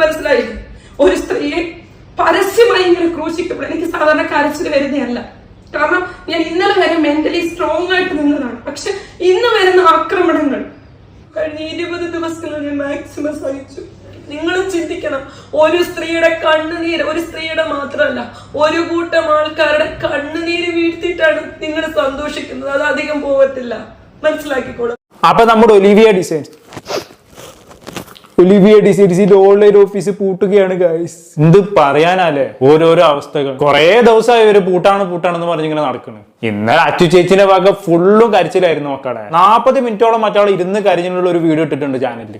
മനസ്സിലായി? ഒരു സ്ത്രീയെ പരസ്യമായി ഇങ്ങനെ ക്രൂശിക്കപ്പെടും എനിക്ക് സാധാരണ കരച്ചിൽ വരുന്നതല്ല. കാരണം ഞാൻ ഇന്നലെ വരെ മെന്റലി സ്ട്രോങ് ആയിട്ട് നിന്നതാണ്. പക്ഷെ ഇന്ന് വരുന്ന ആക്രമണങ്ങൾ. കഴിഞ്ഞ ഇരുപത് ദിവസങ്ങൾ ഞാൻ മാക്സിമം സഹിച്ചു. നിങ്ങളും ചിന്തിക്കണം. ഒരു സ്ത്രീയുടെ കണ്ണുനീര് ഒരു സ്ത്രീയുടെ മാത്രമല്ല ഒരു കൂട്ടം ആൾക്കാരുടെ കണ്ണുനീര് വീഴ്ത്തിയിട്ടാണ് നിങ്ങൾ സന്തോഷിക്കുന്നത്. അത് അധികം പോവത്തില്ല. മനസ്സിലാക്കിക്കോളൂ. അപ്പൊ നമ്മുടെ ഒലിവിയ ഡിസൈൻസ് ഒലിവിയ ഡിസൈൻസിന്റെ ഓൺലൈൻ ഓഫീസ് പൂട്ടുകയാണ് ഗൈസ് എന്ത് പറയാനല്ലേ ഓരോരോ അവസ്ഥകൾ. കുറേ ദിവസമായി ഒരു പൂട്ടാണ് പൂട്ടാണെന്ന് പറഞ്ഞിങ്ങനെ നടക്കുന്നു ഇന്നലെ അച്ചു ചേച്ചിന്റെ ഭാഗം ഫുള്ളും കരിച്ചിലായിരുന്നു മക്കളെ. നാപ്പത് മിനിറ്റോളം മറ്റാൾ ഇരുന്ന് കരിഞ്ഞിട്ടുള്ള ഒരു വീഡിയോ ഇട്ടിട്ടുണ്ട് ചാനലിൽ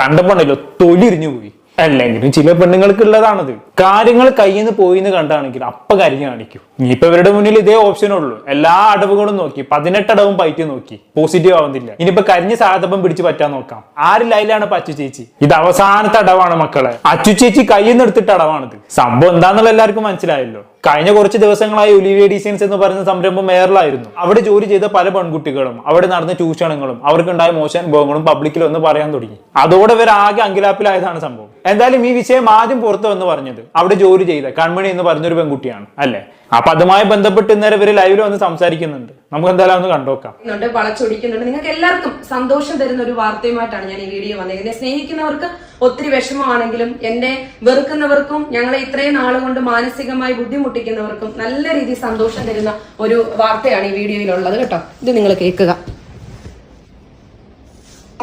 കണ്ടപ്പോണ്ടല്ലോ തൊലിരിഞ്ഞു പോയി. അല്ലെങ്കിലും ചില പെണ്ണുങ്ങൾക്ക് ഉള്ളതാണത് കാര്യങ്ങൾ കയ്യിൽ നിന്ന് പോയി എന്ന് കണ്ടാണെങ്കിൽ അപ്പ കരിഞ്ഞു കാണിക്കും. ഇനിയിപ്പോ ഇവരുടെ മുന്നിൽ ഇതേ ഓപ്ഷൻ ഉള്ളൂ. എല്ലാ അടവുകളും നോക്കി. പതിനെട്ട് അടവും പയറ്റി നോക്കി. പോസിറ്റീവ് ആവുന്നില്ല. ഇനിയിപ്പോ കരിഞ്ഞ സാധപ്പം പിടിച്ച് പറ്റാൻ നോക്കാം. ആര് ലൈലാണ് അച്ചു ചേച്ചി. ഇത് അവസാനത്തെ അടവാണ് മക്കളെ. അച്ചു ചേച്ചി കയ്യിൽ നിന്ന് എടുത്തിട്ട് അടവാണിത്. സംഭവം എന്താന്നുള്ള എല്ലാവർക്കും മനസ്സിലായല്ലോ. കഴിഞ്ഞ കുറച്ച് ദിവസങ്ങളായി ഒലിവിയ ഡിസൈൻസ് എന്ന് പറയുന്ന സംരംഭം മേയറിലായിരുന്നു. അവിടെ ജോലി ചെയ്ത പല പെൺകുട്ടികളും അവിടെ നടന്ന ചൂഷണങ്ങളും അവർക്കുണ്ടായ മോശം അനുഭവങ്ങളും പബ്ലിക്കിൽ ഒന്ന് പറയാൻ തുടങ്ങി. അതോടെ ഇവർ ആകെ അങ്കിലാപ്പിലായതാണ് സംഭവം. എന്തായാലും ഈ വിഷയം ആദ്യം പുറത്തു എന്ന് പറഞ്ഞത് അവിടെ ജോലി ചെയ്ത കൺമണി എന്ന് പറഞ്ഞൊരു പെൺകുട്ടിയാണ് അല്ലെ? അപ്പൊ അതുമായി ബന്ധപ്പെട്ട് ഇന്നലെ ഇവർ ലൈവിൽ വന്ന് സംസാരിക്കുന്നുണ്ട്. നമുക്ക് എന്തായാലും ഒന്ന് കണ്ടോക്കാം ുണ്ട് വളച്ചൊടിക്കുന്നുണ്ട്. നിങ്ങൾക്ക് എല്ലാവർക്കും സന്തോഷം തരുന്ന ഒരു വാർത്തയുമായിട്ടാണ് ഞാൻ ഈ വീഡിയോ വന്നത് എന്നെ സ്നേഹിക്കുന്നവർക്ക് ഒത്തിരി വിഷമമാണെങ്കിലും എന്നെ വെറുക്കുന്നവർക്കും ഞങ്ങളെ ഇത്രയും നാളുകൊണ്ട് മാനസികമായി ബുദ്ധിമുട്ടിക്കുന്നവർക്കും നല്ല രീതിയിൽ സന്തോഷം തരുന്ന ഒരു വാർത്തയാണ് ഈ വീഡിയോയിലുള്ളത് കേട്ടോ. ഇത് നിങ്ങൾ കേൾക്കുക.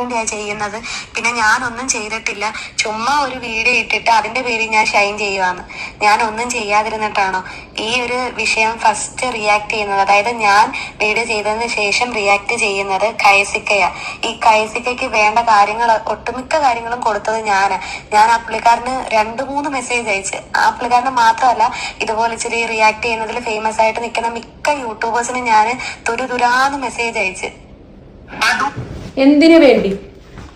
വേണ്ടിയാ ചെയ്യുന്നത്. പിന്നെ ഞാനൊന്നും ചെയ്തിട്ടില്ല. ചുമ്മാ ഒരു വീഡിയോ ഇട്ടിട്ട് അതിന്റെ പേരിൽ ഞാൻ ഷൈൻ ചെയ്യുവാന്ന് ഞാൻ ഒന്നും ചെയ്യാതിരുന്നിട്ടാണോ? ഈ ഒരു വിഷയം ഫസ്റ്റ് റിയാക്ട് ചെയ്യുന്നത്. അതായത് ഞാൻ വീഡിയോ ചെയ്തതിന് ശേഷം റിയാക്ട് ചെയ്യുന്നത് കയസിക്കയാ ഈ കയസിക്കയ്ക്ക് വേണ്ട കാര്യങ്ങൾ ഒട്ടുമിക്ക കാര്യങ്ങളും കൊടുത്തത് ഞാൻ. ഞാൻ ആ പുള്ളിക്കാരന് രണ്ട് മൂന്ന് മെസ്സേജ് അയച്ച്. ആ പുള്ളിക്കാരന് മാത്രമല്ല ഇതുപോലെ ഇച്ചിരി റിയാക്ട് ചെയ്യുന്നതിൽ ഫേമസ് ആയിട്ട് നിൽക്കുന്ന മിക്ക യൂട്യൂബേഴ്സിനും ഞാൻ തുരുതുരാന്ന് മെസ്സേജ് അയച്ച്. എന്തിനു വേണ്ടി?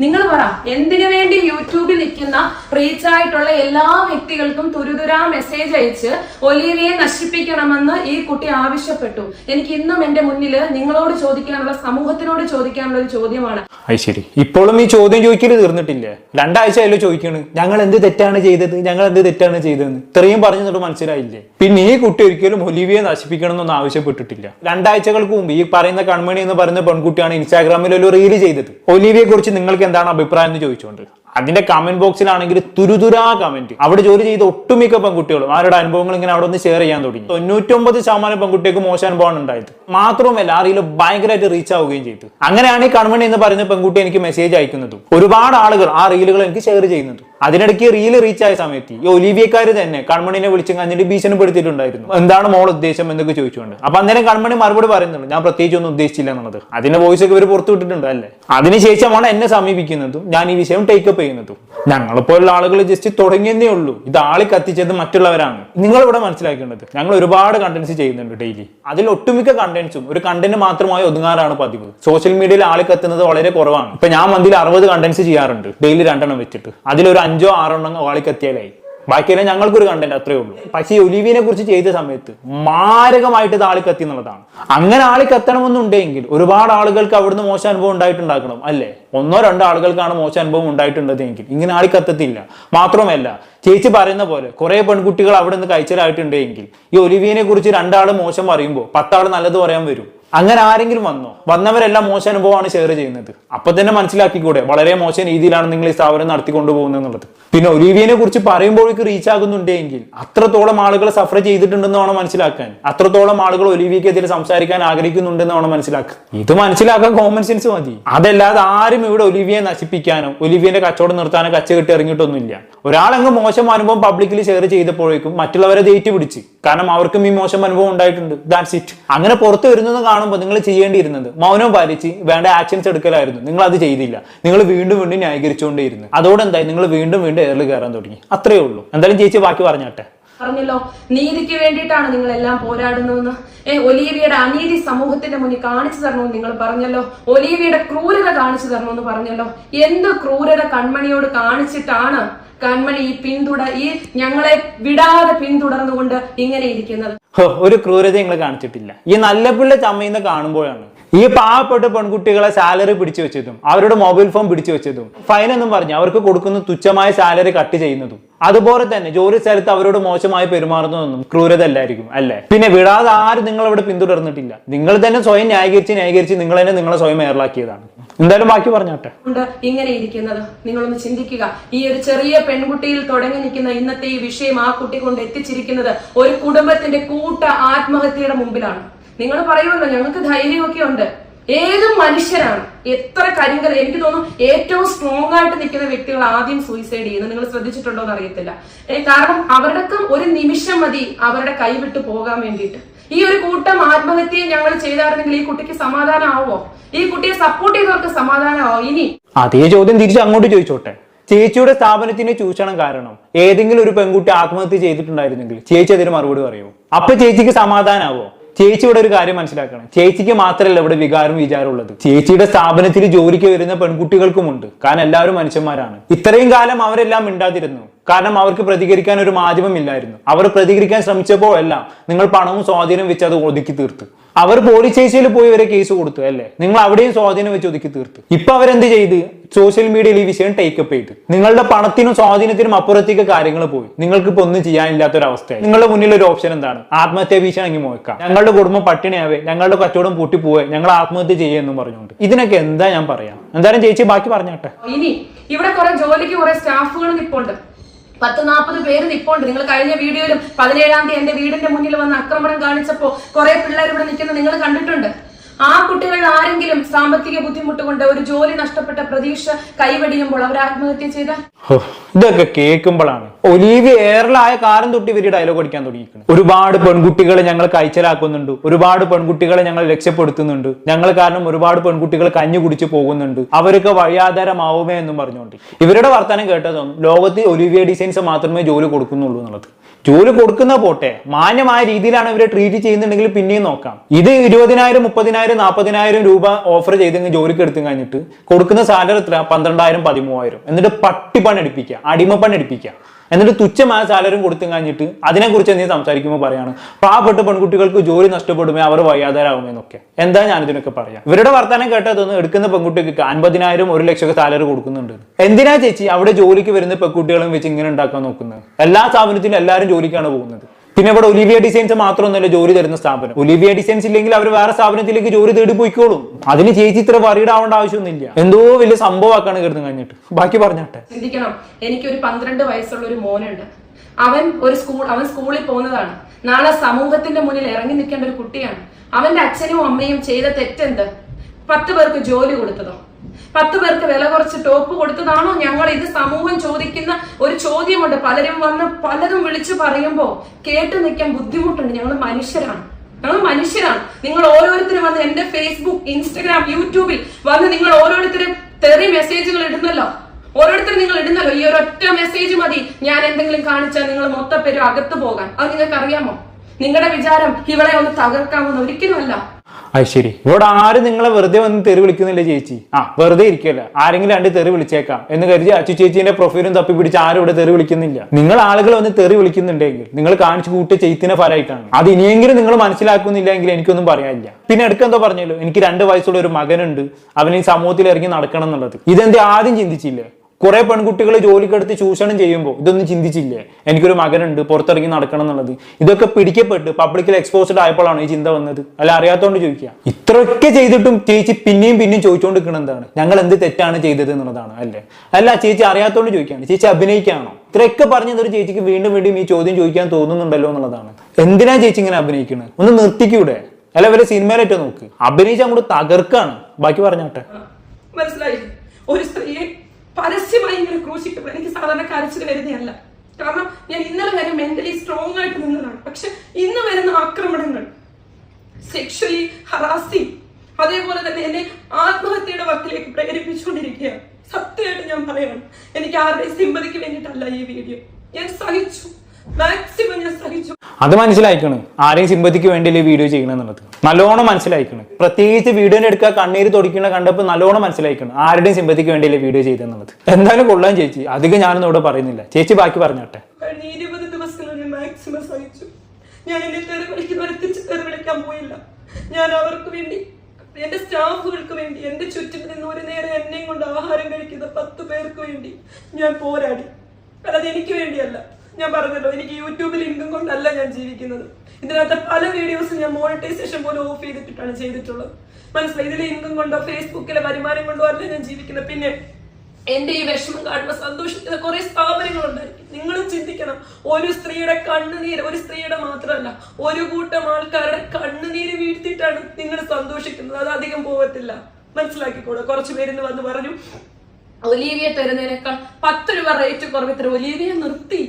നിങ്ങൾ പറ എന്തിനു വേണ്ടി യൂട്യൂബിൽ നിൽക്കുന്ന റീച്ച് ആയിട്ടുള്ള എല്ലാ വ്യക്തികൾക്കും തുരുതുരാ മെസ്സേജ് അയച്ച് ഒലീവിയെ നശിപ്പിക്കണമെന്ന് ഈ കുട്ടി ആവശ്യപ്പെട്ടു. എനിക്ക് ഇന്നും എന്റെ മുന്നിൽ നിങ്ങളോട് ചോദിക്കാനുള്ള സമൂഹത്തിനോട് ചോദിക്കാനുള്ള ഒരു ചോദ്യമാണ്. അത് ശരി. ഇപ്പോഴും ഈ ചോദ്യം ചോദിക്കൽ തീർന്നിട്ടില്ലേ? രണ്ടാഴ്ച ആയാലും ചോദിക്കണ്. ഞങ്ങൾ എന്ത് തെറ്റാണ് ചെയ്തത്? ഞങ്ങൾ എന്ത് തെറ്റാണ് ചെയ്തതെന്ന്. ഇത്രയും പറഞ്ഞു എന്നിട്ട് മനസ്സിലായില്ലേ? പിന്നെ ഈ കുട്ടി ഒരിക്കലും ഒലിവിയെ നശിപ്പിക്കണം എന്നൊന്നും ആവശ്യപ്പെട്ടിട്ടില്ല. രണ്ടാഴ്ചകൾക്ക് മുമ്പ് ഈ പറയുന്ന കൺമണി എന്ന് പറയുന്ന പെൺകുട്ടിയാണ് ഇൻസ്റ്റാഗ്രാമിൽ ഒരു റീൽ ചെയ്തത്. ഒലിവിയെ കുറിച്ച് നിങ്ങൾക്ക് എന്താണ് അഭിപ്രായം എന്ന് ചോദിച്ചുകൊണ്ട് അതിന്റെ കമന്റ് ബോക്സിലാണെങ്കിൽ തുരുതുരാ കമന്റ് അവിടെ ജോലി ചെയ്ത ഒട്ടുമിക്ക പെൺകുട്ടികളും അവരുടെ അനുഭവങ്ങൾ ഇങ്ങനെ അവിടെ ഒന്ന് ഷെയർ ചെയ്യാൻ തുടങ്ങി. തൊണ്ണൂറ്റൊമ്പത് ശതമാനം പെൺകുട്ടികൾക്ക് മോശം അനുഭവമാണ് ഉണ്ടായത്. മാത്രമല്ല റീൽ ഭയങ്കരമായിട്ട് റീച്ച് ആവുകയും ചെയ്തു. അങ്ങനെയാണ് ഈ കൺമണി എന്ന് പറയുന്ന പെൺകുട്ടി എനിക്ക് മെസ്സേജ് അയക്കുന്നതും. ഒരുപാട് ആളുകൾ ആ റീലുകൾ എനിക്ക് ഷെയർ ചെയ്യുന്നതും. അതിനിടയ്ക്ക് റീൽ റീച്ച് ആയ സമയത്ത് ഈ ഒലിവിയക്കാർ തന്നെ കൺമണിനെ വിളിച്ച് കഞ്ഞിട്ട് ഭീഷണിപ്പെടുത്തിയിട്ടുണ്ടായിരുന്നു. എന്താണ് മോൾ ഉദ്ദേശം എന്നൊക്കെ ചോദിച്ചുകൊണ്ട്. അപ്പൊ അന്നേരം കൺമണി മറുപടി പറയുന്നുണ്ട് ഞാൻ പ്രത്യേകിച്ച് ഒന്നും ഉദ്ദേശിച്ചില്ല എന്നുള്ളത്. അതിന്റെ വോയിസ് ഒക്കെ ഇവർ പുറത്തു വിട്ടിട്ടുണ്ട് അല്ലേ? അതിനുശേഷമാണ് എന്നെ സമീപിക്കുന്നതും ഞാൻ ഈ വിഷയം ടേക്കപ്പ് ചെയ്യുന്നതും. ഞങ്ങളെപ്പോലുള്ള ആളുകൾ ജസ്റ്റ് തുടങ്ങിയതേ ഉള്ളൂ. ഇത് ആളി കത്തിച്ചത് മറ്റുള്ളവരാണ്. നിങ്ങൾ ഇവിടെ മനസ്സിലാക്കേണ്ടത് ഞങ്ങൾ ഒരുപാട് കണ്ടന്റ്സ് ചെയ്യുന്നുണ്ട് ഡെയിലി അതിൽ ഒട്ടുമിക്ക കണ്ടന്റ്സും ഒരു കണ്ടന്റ് മാത്രമായി ഒതുങ്ങാറാണ് പതിവ്. സോഷ്യൽ മീഡിയയിൽ ആളി കത്തുന്നത് വളരെ കുറവാണ്. ഇപ്പൊ ഞാൻ മന്തിൽ അറുപത് കണ്ടന്റ്സ് ചെയ്യാറുണ്ട്. ഡെയിലി രണ്ടെണ്ണം വെച്ചിട്ട്. അതിലൊരു അഞ്ചോ ആറോ എണ്ണം ആളി കത്തിയാലായി. ബാക്കിയെല്ലാം ഞങ്ങൾക്കൊരു കണ്ടന്റ് അത്രേ ഉള്ളൂ. പക്ഷേ ഒലിവിനെ കുറിച്ച് ചെയ്ത സമയത്ത് മാരകമായിട്ട് ഇത് ആളി കത്തി എന്നുള്ളതാണ്. അങ്ങനെ ആളി കത്തണമെന്നുണ്ടെങ്കിൽ ഒരുപാട് ആളുകൾക്ക് അവിടുന്ന് മോശം അനുഭവം ഉണ്ടായിട്ടുണ്ടാക്കണം അല്ലേ? ഒന്നോ രണ്ടോ ആളുകൾക്കാണ് മോശം അനുഭവം ഉണ്ടായിട്ടുണ്ടെങ്കിൽ ഇങ്ങനെ ആളി കത്തത്തില്ല മാത്രമല്ല ചേച്ചി പറയുന്ന പോലെ കുറെ പെൺകുട്ടികൾ അവിടെ നിന്ന് കഴിച്ചലായിട്ടുണ്ടെങ്കിൽ ഈ ഒലിവിയെ കുറിച്ച് രണ്ടാൾ മോശം പറയുമ്പോൾ പത്താൾ നല്ലത് പറയാൻ വരും. അങ്ങനെ ആരെങ്കിലും വന്നോ? വന്നവരെല്ലാം മോശം അനുഭവമാണ് ഷെയർ ചെയ്യുന്നത്. അപ്പൊ തന്നെ മനസ്സിലാക്കിക്കൂടെ? വളരെ മോശം രീതിയിലാണ് നിങ്ങൾ ഈ സ്ഥാപനം നടത്തിക്കൊണ്ടു പോകുന്നത് എന്നുള്ളത്. പിന്നെ ഒലീവിയനെ കുറിച്ച് പറയുമ്പോഴേക്ക് റീച്ച് ആകുന്നുണ്ടെങ്കിൽ അത്രത്തോളം ആളുകൾ സഫർ ചെയ്തിട്ടുണ്ടെന്ന് വേണം മനസ്സിലാക്കാൻ? അത്രത്തോളം ആളുകൾ ഒലീവിയക്കെതിരെ സംസാരിക്കാൻ ആഗ്രഹിക്കുന്നുണ്ടെന്ന് വേണം മനസ്സിലാക്കാൻ ഇത് മനസ്സിലാക്കാൻ കോമൺ സെൻസ് മതി. അതല്ലാതെ ആരും ഇവിടെ ഒലിവിയെ നശിപ്പിക്കാനോ ഒലിവിയന്റെ കച്ചവടം നിർത്താനോ കച്ച കെട്ടി ഇറങ്ങിയിട്ടൊന്നുമില്ല. ഒരാളങ്ങ് മോശം അനുഭവം പബ്ലിക്കിൽ ഷെയർ ചെയ്തപ്പോഴേക്കും മറ്റുള്ളവരെ ദേറ്റ് പിടിച്ച്. കാരണം അവർക്കും ഈ മോശം അനുഭവം ഉണ്ടായിട്ടുണ്ട്. ദാറ്റ്സ് ഇറ്റ് അങ്ങനെ പുറത്തു വരുന്നത് കാണുമ്പോൾ നിങ്ങൾ ചെയ്യേണ്ടിയിരുന്നത്? മൗനം പാലിച്ച് വേണ്ട ആക്ഷൻസ് എടുക്കലായിരുന്നു. നിങ്ങൾ അത് ചെയ്തില്ല. നിങ്ങൾ വീണ്ടും വീണ്ടും ന്യായീകരിച്ചുകൊണ്ടേയിരുന്നു. അതോടെ എന്തായി? നിങ്ങൾ വീണ്ടും വീണ്ടും എയറിൽ കയറാൻ തുടങ്ങി. അത്രേ ഉള്ളൂ. എന്തായാലും ചേച്ചി ബാക്കി പറഞ്ഞാട്ടെ. പറഞ്ഞല്ലോ നീതിക്ക് വേണ്ടിയിട്ടാണ് നിങ്ങൾ എല്ലാം പോരാടുന്നതെന്ന്. ഏ ഒലീവിയുടെ അനീതി സമൂഹത്തിന്റെ മുന്നിൽ കാണിച്ചു തരണമെന്ന് നിങ്ങൾ പറഞ്ഞല്ലോ. ഒലീവിയുടെ ക്രൂരത കാണിച്ചു തരണമെന്ന് പറഞ്ഞല്ലോ. എന്ത് ക്രൂരത കൺമണിയോട് കാണിച്ചിട്ടാണ് കൺമണി ഈ പിന്തുട ഈ ഞങ്ങളെ വിടാതെ പിന്തുടർന്നുകൊണ്ട് ഇങ്ങനെ ഇരിക്കുന്നത്? ഒരു ക്രൂരത നിങ്ങൾ കാണിച്ചിട്ടില്ല. ഈ നല്ല പിള്ള ചമ്മയിന്ന് കാണുമ്പോഴാണ് ഈ പാവപ്പെട്ട പെൺകുട്ടികളെ സാലറി പിടിച്ചു വെച്ചതും അവരുടെ മൊബൈൽ ഫോൺ പിടിച്ചു വെച്ചതും ഫൈൻ എന്നും പറഞ്ഞ് അവർക്ക് കൊടുക്കുന്ന തുച്ഛമായ സാലറി കട്ട് ചെയ്യുന്നതും അതുപോലെ തന്നെ ജോലി സ്ഥലത്ത് അവരോട് മോശമായി പെരുമാറുന്നതൊന്നും ക്രൂരത അല്ലായിരിക്കും അല്ലേ? പിന്നെ വിടാതെ ആരും നിങ്ങൾ അവിടെ പിന്തുടർന്നിട്ടില്ല. നിങ്ങൾ തന്നെ സ്വയം ന്യായീകരിച്ച് ന്യായീകരിച്ച് നിങ്ങൾ തന്നെ നിങ്ങളെ സ്വയം എയറിലാക്കിയതാണ് എന്തായാലും ബാക്കി പറഞ്ഞോട്ടെ. ഇങ്ങനെ ഇരിക്കുന്നത്. നിങ്ങളൊന്ന് ചിന്തിക്കുക. ഈ ഒരു ചെറിയ പെൺകുട്ടിയിൽ തുടങ്ങി നിൽക്കുന്ന ഇന്നത്തെ ഈ വിഷയം ആ കുട്ടി കൊണ്ട് എത്തിച്ചിരിക്കുന്നത് ഒരു കുടുംബത്തിന്റെ കൂട്ട ആത്മഹത്യയുടെ മുമ്പിലാണ്. നിങ്ങൾ പറയുമല്ലോ ഞങ്ങൾക്ക് ധൈര്യമൊക്കെ ഉണ്ട്. ഏത് മനുഷ്യരാണ് എത്ര കരിങ്കൽ എനിക്ക് തോന്നുന്നു ഏറ്റവും സ്ട്രോങ് ആയിട്ട് നിൽക്കുന്ന വ്യക്തികൾ ആദ്യം സൂയിസൈഡ് ചെയ്യുന്നത്. നിങ്ങൾ ശ്രദ്ധിച്ചിട്ടുണ്ടോ എന്ന് അറിയത്തില്ല. കാരണം അവരുടെ ഒരു നിമിഷം മതി അവരുടെ കൈവിട്ട് പോകാൻ വേണ്ടിയിട്ട്. ഈ ഒരു കൂട്ടം ആത്മഹത്യ ഞങ്ങൾ ചെയ്തായിരുന്നെങ്കിൽ ഈ കുട്ടിക്ക് സമാധാനമാവോ ഈ കുട്ടിയെ സപ്പോർട്ട് ചെയ്തവർക്ക് സമാധാനമാവോ? ഇനി അതേ ചോദ്യം തിരിച്ച് അങ്ങോട്ട് ചോദിച്ചോട്ടെ. ചേച്ചിയുടെ സ്ഥാപനത്തിന് ചൂഷണം കാരണം ഏതെങ്കിലും ഒരു പെൺകുട്ടി ആത്മഹത്യ ചെയ്തിട്ടുണ്ടായിരുന്നെങ്കിൽ ചേച്ചി അതിന് മറുപടി പറയുമോ അപ്പൊ ചേച്ചിക്ക് സമാധാനാവോ ചേച്ചി ഇവിടെ ഒരു കാര്യം മനസ്സിലാക്കണം. ചേച്ചിക്ക് മാത്രമല്ല ഇവിടെ വികാരം വിചാരം ഉള്ളത്. ചേച്ചിയുടെ സ്ഥാപനത്തിൽ ജോലിക്ക് വരുന്ന പെൺകുട്ടികൾക്കുമുണ്ട്. കാരണം എല്ലാവരും മനുഷ്യന്മാരാണ്. ഇത്രയും കാലം അവരെല്ലാം മിണ്ടാതിരുന്നു. കാരണം അവർക്ക് പ്രതികരിക്കാൻ ഒരു മാധ്യമം ഇല്ലായിരുന്നു. അവർ പ്രതികരിക്കാൻ ശ്രമിച്ചപ്പോൾ എല്ലാം നിങ്ങൾ പണവും സ്വാധീനം വെച്ച് അത് ഒതുക്കി തീർത്തു. അവർ പോലീസ് പോയി വരെ കേസ് കൊടുത്തു അല്ലേ? നിങ്ങൾ അവിടെയും സ്വാധീനം വെച്ച് ഒതുക്കി തീർത്തു. ഇപ്പൊ അവരെന്ത് ചെയ്ത്? സോഷ്യൽ മീഡിയയിൽ ഈ വിഷയം ടേക്കപ്പ് ചെയ്ത്. നിങ്ങളുടെ പണത്തിനും സ്വാധീനത്തിനും അപ്പുറത്തേക്ക് കാര്യങ്ങൾ പോയി. നിങ്ങൾക്ക് ഇപ്പൊ ഒന്നും ചെയ്യാനില്ലാത്ത ഒരു അവസ്ഥയാണ് നിങ്ങളുടെ മുന്നിൽ ഒരു ഓപ്ഷൻ എന്താണ്? ആത്മഹത്യാ ഭീഷണി മുഴക്കാം ഞങ്ങളുടെ കുടുംബം പട്ടിണിയാവേ ഞങ്ങളുടെ കച്ചവടം പൂട്ടി പോവേ ഞങ്ങൾ ആത്മഹത്യ ചെയ്യുമെന്നും പറഞ്ഞുകൊണ്ട്. ഇതിനൊക്കെ എന്താ ഞാൻ പറയാം? എന്തായാലും ചേച്ചി ബാക്കി പറഞ്ഞോട്ടെ. ഇനി ഇവിടെ കുറെ ജോലിക്ക് കുറെ സ്റ്റാഫുകൾ നിപ്പുണ്ട്. പത്ത് നാൽപ്പത് പേര് നിപ്പുണ്ട്. നിങ്ങൾ കഴിഞ്ഞ വീഡിയോയിലും പതിനേഴാം തീയതി എന്റെ വീടിന്റെ മുന്നിൽ വന്ന് ആക്രമണം കാണിച്ചപ്പോ കുറെ പിള്ളേർ ഇവിടെ നിൽക്കുന്നത് നിങ്ങൾ കണ്ടിട്ടുണ്ട്? ആ കുട്ടികൾ ആരെങ്കിലും സാമ്പത്തിക ബുദ്ധിമുട്ട് കൊണ്ട് ഒരു ജോലി നഷ്ടപ്പെട്ട പ്രതീക്ഷ കൈവടിയുമ്പോൾ അവർ ആത്മഹത്യ ചെയ്ത ഇതൊക്കെ കേൾക്കുമ്പോഴാണ്. ഒലീവ് ഏറലായ കാരം തൊട്ട് ഇവർ ഡയലോഗ് അടിക്കാൻ തുടങ്ങിയിരിക്കുന്നത് ഒരുപാട് പെൺകുട്ടികളെ ഞങ്ങൾ കൈച്ചലാക്കുന്നുണ്ട്. ഒരുപാട് പെൺകുട്ടികളെ ഞങ്ങൾ രക്ഷപ്പെടുത്തുന്നുണ്ട്. ഞങ്ങൾ കാരണം ഒരുപാട് പെൺകുട്ടികൾ കഞ്ഞു കുടിച്ച് പോകുന്നുണ്ട്. അവരൊക്കെ വഴിയാധാരമാവുമേ എന്നും പറഞ്ഞുകൊണ്ട്. ഇവരുടെ വർത്തമാനം കേട്ടതൊന്നും ലോകത്ത് ഒലിവിയ ഡിസൈൻസ് മാത്രമേ ജോലി കൊടുക്കുന്നുള്ളൂ എന്നുള്ളത്. ജോലി കൊടുക്കുന്ന പോട്ടെ മാന്യമായ രീതിയിലാണ് ഇവരെ ട്രീറ്റ് ചെയ്യുന്നുണ്ടെങ്കിൽ പിന്നെയും നോക്കാം. ഇത് ഇരുപതിനായിരം മുപ്പതിനായിരം നാൽപ്പതിനായിരം രൂപ ഓഫർ ചെയ്തെങ്കിൽ ജോലിക്ക് എടുത്തു കഴിഞ്ഞിട്ട് കൊടുക്കുന്ന സാലറി എത്ര? പന്ത്രണ്ടായിരം പതിമൂവായിരം. എന്നിട്ട് പട്ടിപ്പണി എടുപ്പിക്കുക അടിമപ്പണി എടുപ്പിക്കുക എന്നിട്ട് തുച്ഛമായ സാലറിയും കൊടുത്തു കഴിഞ്ഞിട്ട് അതിനെക്കുറിച്ച് എന്തെങ്കിലും സംസാരിക്കുമ്പോൾ പറയാണ് പാവപ്പെട്ട പെൺകുട്ടികൾക്ക് ജോലി നഷ്ടപ്പെടുമേ അവർ വയ്യാതരാകുമെന്നൊക്കെ എന്താ ഞാൻ ഇതിനൊക്കെ പറയാം? ഇവരുടെ വർത്തമാനം കേട്ടതൊന്ന് എടുക്കുന്ന പെൺകുട്ടികൾക്ക് അൻപതിനായിരം ഒരു ലക്ഷം സാലറി കൊടുക്കുന്നുണ്ട്. എന്തിനാ ചേച്ചി അവിടെ ജോലിക്ക് വരുന്ന പെൺകുട്ടികളും വെച്ച് ഇങ്ങനെ ഉണ്ടാക്കാൻ നോക്കുന്നത്? എല്ലാ സ്ഥാപനത്തിലും എല്ലാവരും ജോലിക്കാണ് പോകുന്നത്. പിന്നെ ഇവിടെ ഒലിവിയ ഡിസൈൻസ് മാത്രമൊന്നുമല്ല ജോലി തരുന്ന സ്ഥാപനം. ഒലിവിയ ഡിസൈൻസ് ഇല്ലെങ്കിൽ അവർ വേറെ സ്ഥാപനത്തിലേക്ക് ജോലി തേടി പോയിക്കോളും. അതിന് ചേച്ചി ഇത്ര വറീഡ് ആവേണ്ട ആവശ്യമൊന്നുമില്ല. എന്തോ വലിയ സംഭവമാക്കാണ് കരുതും കഴിഞ്ഞിട്ട്. ബാക്കി പറഞ്ഞാട്ടെ. ചിന്തിക്കണം. എനിക്കൊരു പന്ത്രണ്ട് വയസ്സുള്ള ഒരു മോനുണ്ട്. അവൻ ഒരു സ്കൂൾ അവൻ സ്കൂളിൽ പോകുന്നതാണ്. നാളെ സമൂഹത്തിന്റെ മുന്നിൽ ഇറങ്ങി നിൽക്കേണ്ട ഒരു കുട്ടിയാണ്. അവന്റെ അച്ഛനും അമ്മയും ചെയ്ത തെറ്റെന്ത്? പത്ത് പേർക്ക് ജോലി കൊടുത്തതോ? പത്ത് പേർക്ക് വില കുറച്ച് ടോപ്പ് കൊടുത്തതാണോ? ഞങ്ങൾ ഇത് സമൂഹം ചോദിക്കുന്ന ഒരു ചോദ്യമുണ്ട്. പലരും വന്ന് പലരും വിളിച്ചു പറയുമ്പോൾ കേട്ട് നിൽക്കാൻ ബുദ്ധിമുട്ടുണ്ട്. ഞങ്ങൾ മനുഷ്യരാണ്. ഞങ്ങൾ മനുഷ്യരാണ്. നിങ്ങൾ ഓരോരുത്തരും വന്ന് എന്റെ ഫേസ്ബുക്ക് ഇൻസ്റ്റഗ്രാം യൂട്യൂബിൽ വന്ന് നിങ്ങൾ ഓരോരുത്തരും തെറി മെസ്സേജുകൾ ഇടുന്നല്ലോ. ഓരോരുത്തരും നിങ്ങൾ ഇടുന്നല്ലോ. ഈ ഒരൊറ്റ മെസ്സേജ് മതി. ഞാൻ എന്തെങ്കിലും കാണിച്ചാൽ നിങ്ങൾ മൊത്തപ്പേരും അകത്ത് പോകാൻ. അത് നിങ്ങൾക്ക് അറിയാമോ നിങ്ങളുടെ വിചാരം ഇവളെ ഒന്ന് തകർക്കാമെന്ന് ഒരിക്കലുമല്ല. അത് ശരി. ഇവിടെ ആരും നിങ്ങളെ വെറുതെ വന്ന് തെറി വിളിക്കുന്നില്ല ചേച്ചി. ആ വെറുതെ ഇരിക്കല്ല. ആരെങ്കിലും രണ്ട് തെറി വിളിച്ചേക്കാം എന്ന് കരുതി അച്ചു ചേച്ചീന്റെ പ്രൊഫൈലും തപ്പി പിടിച്ച് ആരും ഇവിടെ തെറി വിളിക്കുന്നില്ല. നിങ്ങൾ ആളുകൾ വന്ന് തെറി വിളിക്കുന്നുണ്ടെങ്കിൽ നിങ്ങൾ കാണിച്ചു കൂട്ടിയ ചെയ്ത്തിന് ഫലമായിട്ടാണ്. അത് ഇനിയെങ്കിലും നിങ്ങൾ മനസ്സിലാക്കുന്നില്ല എങ്കിൽ എനിക്കൊന്നും പറയാനില്ല. പിന്നെ എടുക്ക എന്തോ പറഞ്ഞല്ലോ എനിക്ക് രണ്ട് വയസ്സുള്ള ഒരു മകനുണ്ട്. അവൻ ഈ സമൂഹത്തിൽ ഇറങ്ങി നടക്കണം എന്നുള്ളത്. ഇതെന്ത് ആദ്യം ചിന്തിച്ചില്ലേ? കുറെ പെൺകുട്ടികൾ ജോലിക്കെടുത്ത് ചൂഷണം ചെയ്യുമ്പോൾ ഇതൊന്നും ചിന്തിച്ചില്ലേ? എനിക്കൊരു മകനുണ്ട് പുറത്തിറങ്ങി നടക്കണം എന്നുള്ളത്. ഇതൊക്കെ പിടിക്കപ്പെട്ട് പബ്ലിക്കിൽ എക്സ്പോസ്ഡ് ആയപ്പോഴാണ് ഈ ചിന്ത വന്നത്? അല്ല അറിയാത്തോണ്ട് ചോദിക്കുക. ഇത്രയൊക്കെ ചെയ്തിട്ടും ചേച്ചി പിന്നെയും പിന്നെയും ചോദിച്ചുകൊണ്ടിരിക്കണം എന്താണ്? ഞങ്ങൾ എന്ത് തെറ്റാണ് ചെയ്തത് എന്നുള്ളതാണ് അല്ലേ? അല്ല ചേച്ചി അറിയാത്തോണ്ട് ചോദിക്കുകയാണ്. ചേച്ചി അഭിനയിക്കാണോ ഇത്രയൊക്കെ പറഞ്ഞത് ഒരു ചേച്ചിക്ക് വീണ്ടും വീണ്ടും ഈ ചോദ്യം ചോദിക്കാൻ തോന്നുന്നുണ്ടല്ലോ എന്നുള്ളതാണ്. എന്തിനാ ചേച്ചി ഇങ്ങനെ അഭിനയിക്കുന്നത് ഒന്ന് നിർത്തിക്കൂടെ? അല്ല വല്ല സിനിമയിലേറ്റോ നോക്ക്. അഭിനയിച്ച് അങ്ങോട്ട് തകർക്കാണ്. ബാക്കി പറഞ്ഞോട്ടെ. മനസ്സിലായി. ഒരു സ്ത്രീയെ പരസ്യമായി ഇങ്ങനെ ക്രൂശിക്കുമ്പോൾ എനിക്ക് സാധാരണ കരച്ചിൽ വരുന്നതല്ല. കാരണം ഞാൻ ഇന്നലെ വരെ മെന്റലി സ്ട്രോങ് ആയിട്ട് നിന്നതാണ്. പക്ഷെ ഇന്ന് വരുന്ന ആക്രമണങ്ങൾ സെക്ഷലി ഹറാസിങ് അതേപോലെ തന്നെ എന്നെ ആത്മഹത്യയുടെ വക്കിലേക്ക് പ്രേരിപ്പിച്ചുകൊണ്ടിരിക്കുകയാണ്. സത്യമായിട്ട് ഞാൻ പറയണം എനിക്ക് ആരുടെയും സിമ്പതിക്ക് വേണ്ടിയിട്ടല്ല ഈ വീഡിയോ ഞാൻ സഹിച്ചു. അത് മനസ്സിലായിക്കണ്. ആരെയും സിമ്പതിക്ക് വേണ്ടിയല്ലേ വീഡിയോ ചെയ്യണമെന്നുള്ളത് നല്ലോണം മനസ്സിലായിക്കണ്. പ്രത്യേകിച്ച് വീഡിയോന്റെ എടുക്കുക കണ്ണീര് തുടക്കണ കണ്ടപ്പോൾ നല്ലോണം മനസ്സിലായിക്കണം. ആരുടെയും സിമ്പതിക്ക് വേണ്ടിയല്ലേ വീഡിയോ ചെയ്തെന്നുള്ളത് എന്തായാലും കൊള്ളാൻ ചേച്ചി. അധികം ഞാനൊന്നും ഇവിടെ പറയുന്നില്ല. ചേച്ചി ബാക്കി പറഞ്ഞോട്ടെ. ഞാൻ ഞാൻ എന്നെ പോയില്ല. അവർക്ക് വേണ്ടി എന്റെ സ്റ്റാഫുകൾക്ക് വേണ്ടി എന്റെ ചുറ്റും നിന്ന് ഒരു നേരം എന്നെയും കൊണ്ട് ആഹാരം കഴിക്കുന്ന പത്ത് പേർക്ക് വേണ്ടി ഞാൻ പോരാടി. അല്ലാതെ എനിക്ക് വേണ്ടിയല്ല. ഞാൻ പറഞ്ഞല്ലോ എനിക്ക് യൂട്യൂബിൽ ഇൻകം കൊണ്ടല്ല ഞാൻ ജീവിക്കുന്നത്. ഇതിനകത്ത് പല വീഡിയോസും ഞാൻ മോണിറ്റൈസേഷൻ പോലും ഓഫ് ചെയ്തിട്ടാണ് ചെയ്തിട്ടുള്ളത്. മനസ്സിലായി? ഇതിലെ ഇൻകം കൊണ്ടോ ഫേസ്ബുക്കിലെ വരുമാനം കൊണ്ടോ അല്ല ഞാൻ ജീവിക്കുന്നത്. പിന്നെ എന്റെ ഈ വിഷമം കാണുമ്പോൾ സന്തോഷിക്കുന്ന കുറെ സ്ഥാപനങ്ങളുണ്ടായിരിക്കും നിങ്ങളും ചിന്തിക്കണം ഒരു സ്ത്രീയുടെ കണ്ണുനീര് ഒരു സ്ത്രീയുടെ മാത്രമല്ല ഒരു കൂട്ടം ആൾക്കാരുടെ കണ്ണുനീര് വീഴ്ത്തിയിട്ടാണ് നിങ്ങൾ സന്തോഷിക്കുന്നത്. അത് അധികം പോകത്തില്ല മനസ്സിലാക്കിക്കൂടെ കുറച്ച് പേരിന്ന് വന്ന് പറഞ്ഞു ഒലീവിയ തരുന്നതിനേക്കാൾ പത്ത് രൂപ റേറ്റ് കുറവ് ഇത്ര ഒലീവിയ നിർത്തി.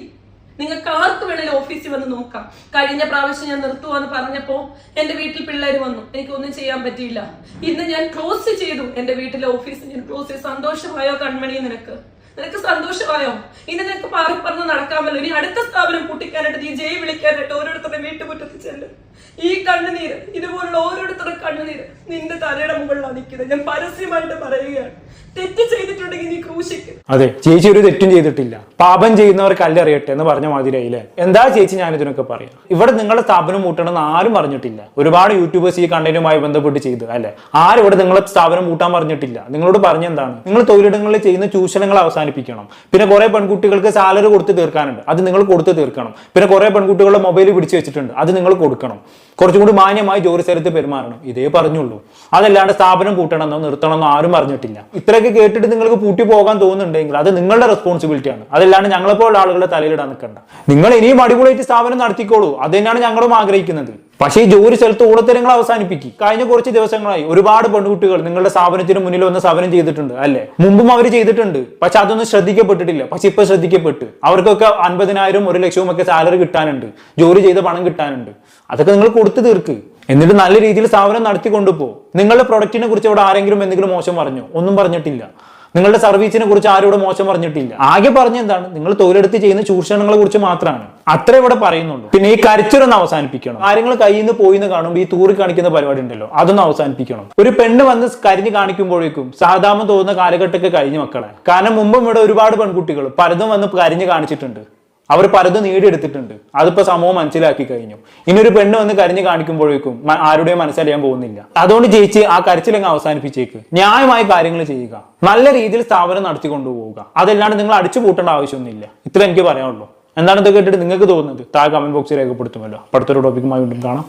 നിങ്ങൾക്ക് ആർക്ക് വേണേലും ഓഫീസിൽ വന്ന് നോക്കാം. കഴിഞ്ഞ പ്രാവശ്യം ഞാൻ നിർത്തുവാന്ന് പറഞ്ഞപ്പോ എന്റെ വീട്ടിൽ പിള്ളേർ വന്നു. എനിക്കൊന്നും ചെയ്യാൻ പറ്റിയില്ല. ഇന്ന് ഞാൻ ക്ലോസ് ചെയ്തു എന്റെ വീട്ടിലെ ഓഫീസ് ഞാൻ ക്ലോസ് ചെയ്തു. സന്തോഷമായോ കൺമണി നിനക്ക്? നിനക്ക് സന്തോഷമായോ? ഇനി നിനക്ക് പാറി പറഞ്ഞ് നടക്കാമല്ലോ. ഇനി അടുത്ത സ്ഥാപനം പൊട്ടിക്കാനായിട്ട് നീ ജയ് വിളിക്കാനായിട്ട് ഓരോരുത്തരുടെ വീട്ടുമുറ്റത്ത് ചെല്ലും. ഈ കണ്ണുനീര് ഇതുപോലുള്ള ഓരോരുത്തരുടെ കണ്ണുനീര് നിന്റെ തലയുടെ മുകളിലാണ് നിൽക്കുന്നത്. ഞാൻ പരസ്യമായിട്ട് പറയുകയാണ്. തെറ്റ് നീ അതെ ചേച്ചി ഒരു തെറ്റും ചെയ്തിട്ടില്ല. പാപം ചെയ്യുന്നവർ കല്ലറിയട്ടെ എന്ന് പറഞ്ഞ മാതിരിയായില്ലേ? എന്താ ചേച്ചി ഞാൻ ഇതിനൊക്കെ പറയാം? ഇവിടെ നിങ്ങളുടെ സ്ഥാപനം മൂട്ടണമെന്ന് ആരും പറഞ്ഞിട്ടില്ല. ഒരുപാട് യൂട്യൂബേഴ്സ് ഈ കണ്ടന്റുമായി ബന്ധപ്പെട്ട് ചെയ്തു അല്ലെ? ആരും ഇവിടെ നിങ്ങളെ സ്ഥാപനം മൂട്ടാൻ പറഞ്ഞിട്ടില്ല. നിങ്ങളോട് പറഞ്ഞെന്താണ് നിങ്ങൾ തൊഴിലിടങ്ങളിൽ ചെയ്യുന്ന ചൂഷണങ്ങൾ അവസാനിപ്പിക്കണം. പിന്നെ കുറെ പെൺകുട്ടികൾക്ക് സാലറി കൊടുത്ത് തീർക്കാനുണ്ട്. അത് നിങ്ങൾ കൊടുത്ത് തീർക്കണം. പിന്നെ കുറെ പെൺകുട്ടികളുടെ മൊബൈൽ പിടിച്ചു വെച്ചിട്ടുണ്ട്. അത് നിങ്ങൾ കൊടുക്കണം. കുറച്ചും കൂടി മാന്യമായി ജോലി സ്ഥലത്ത് പെരുമാറണം. ഇതേ പറഞ്ഞുള്ളൂ. അതല്ലാണ്ട് സ്ഥാപനം കൂട്ടണമെന്നോ നിർത്തണമെന്നോ ആരും പറഞ്ഞിട്ടില്ല. ഇത്രയൊക്കെ കേട്ടിട്ട് നിങ്ങൾക്ക് പൂട്ടി പോകാൻ തോന്നുന്നുണ്ടെങ്കിൽ അത് നിങ്ങളുടെ റെസ്പോൺസിബിലിറ്റിയാണ് അതല്ലാണ്ട് ഞങ്ങളെപ്പോലുള്ള ആളുകളുടെ തലയിലിടാൻ നിൽക്കണ്ട. നിങ്ങൾ ഇനിയും അടിപൊളിയായിട്ട് സ്ഥാപനം നടത്തിക്കോളൂ. അത് തന്നെയാണ് ഞങ്ങളും ആഗ്രഹിക്കുന്നത്. പക്ഷേ ഈ ജോലി സ്ഥലത്ത് ഊളത്തരങ്ങൾ അവസാനിപ്പിക്കും. കഴിഞ്ഞ കുറച്ച് ദിവസങ്ങളായി ഒരുപാട് പെൺകുട്ടികൾ നിങ്ങളുടെ സ്ഥാപനത്തിന് മുന്നിൽ വന്ന് സമരം ചെയ്തിട്ടുണ്ട് അല്ലെ? മുമ്പും അവർ ചെയ്തിട്ടുണ്ട്. പക്ഷെ അതൊന്നും ശ്രദ്ധിക്കപ്പെട്ടിട്ടില്ല. പക്ഷെ ഇപ്പൊ ശ്രദ്ധിക്കപ്പെട്ടു. അവർക്കൊക്കെ അൻപതിനായിരം ഒരു ലക്ഷവും ഒക്കെ സാലറി കിട്ടാനുണ്ട്. ജോലി ചെയ്ത പണം കിട്ടാനുണ്ട്. അതൊക്കെ നിങ്ങൾ കൊടുത്തു തീർക്ക്. എന്നിട്ട് നല്ല രീതിയിൽ സ്ഥാപനം നടത്തി കൊണ്ടുപോ. നിങ്ങളുടെ പ്രൊഡക്റ്റിനെ കുറിച്ച് അവിടെ ആരെങ്കിലും എന്തെങ്കിലും മോശം പറഞ്ഞു? ഒന്നും പറഞ്ഞിട്ടില്ല. നിങ്ങളുടെ സർവീസിനെ കുറിച്ച് ആരും ഇവിടെ മോശം പറഞ്ഞിട്ടില്ല. ആകെ പറഞ്ഞ എന്താണ്? നിങ്ങൾ തൊഴിലെടുത്ത് ചെയ്യുന്ന ചൂഷണങ്ങളെ കുറിച്ച് മാത്രമാണ് അത്ര ഇവിടെ പറയുന്നുള്ളൂ. പിന്നെ ഈ കരച്ചിലൊന്ന് അവസാനിപ്പിക്കണം. കാര്യങ്ങൾ കയ്യിൽ നിന്ന് പോയി എന്ന് കാണുമ്പോൾ ഈ തൂറി കാണിക്കുന്ന പരിപാടി ഉണ്ടല്ലോ അതൊന്ന് അവസാനിപ്പിക്കണം. ഒരു പെണ്ണ് വന്ന് കരിഞ്ഞ് കാണിക്കുമ്പോഴേക്കും സാധാരണ തോന്നുന്ന കാലഘട്ടമൊക്കെ കഴിഞ്ഞ് മക്കളെ. കാരണം മുമ്പും ഇവിടെ ഒരുപാട് പെൺകുട്ടികൾ പലതും വന്ന് കരിഞ്ഞ് കാണിച്ചിട്ടുണ്ട്. അവർ പലതും നേടിയെടുത്തിട്ടുണ്ട്. അതിപ്പോ സമൂഹം മനസ്സിലാക്കി കഴിഞ്ഞു. ഇനി ഒരു പെണ്ണ് വന്ന് കരഞ്ഞ് കാണിക്കുമ്പോഴേക്കും ആരുടെയും മനസ്സറിയാൻ പോകുന്നില്ല. അതുകൊണ്ട് ജയിച്ച് ആ കരച്ചിലങ്ങ് അവസാനിപ്പിച്ചേക്ക്. ന്യായമായ കാര്യങ്ങൾ ചെയ്യുക. നല്ല രീതിയിൽ സ്ഥാപനം നടത്തി കൊണ്ടുപോവുക. അതല്ലാണ്ട് നിങ്ങൾ അടിച്ചു പൂട്ടേണ്ട ആവശ്യമൊന്നുമില്ല. ഇത്ര എനിക്ക് പറയാനുള്ളൂ. എന്താണ് ഇത് കേട്ടിട്ട് നിങ്ങൾക്ക് തോന്നുന്നത്? താഴെ കമന്റ് ബോക്സിൽ രേഖപ്പെടുത്തുമല്ലോ. അടുത്തൊരു ടോപ്പിക്കുമായി വീണ്ടും കാണാം.